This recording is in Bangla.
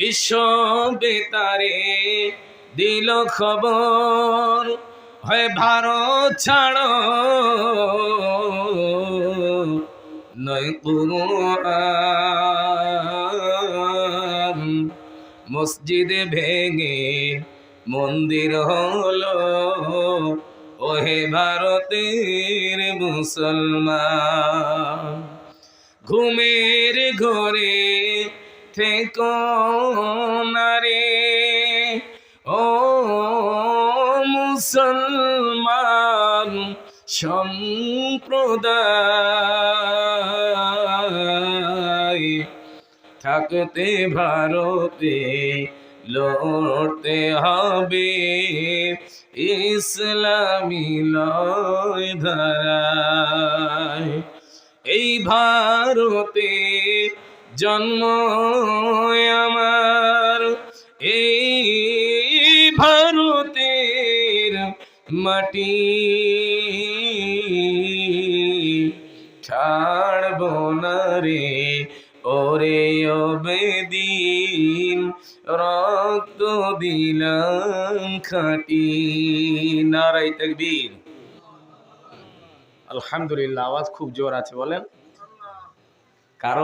বিশ্ব বেতারে দিল খবর। হয় ভারত ছাড়ো। নয় কুরআন। মসজিদে ভেঙে মন্দির হলো। ওহে ভারতের মুসলমান। ঘুমের ঘরে থেকো নারে ও মুসলমান সম্প্রদায় থাকতে ভারতে লড়তে হবে। ইসলামী লয় ধারায় এই ভারতে জন্ম আমার। এই ভারতের মাটি ছাড়ব না রে, ওরে অবেদিন। রক্ত দিলাম খাটি। নারাই তকবীর। আলহামদুলিল্লাহ, আওয়াজ খুব জোর আছে, বলেন। কারও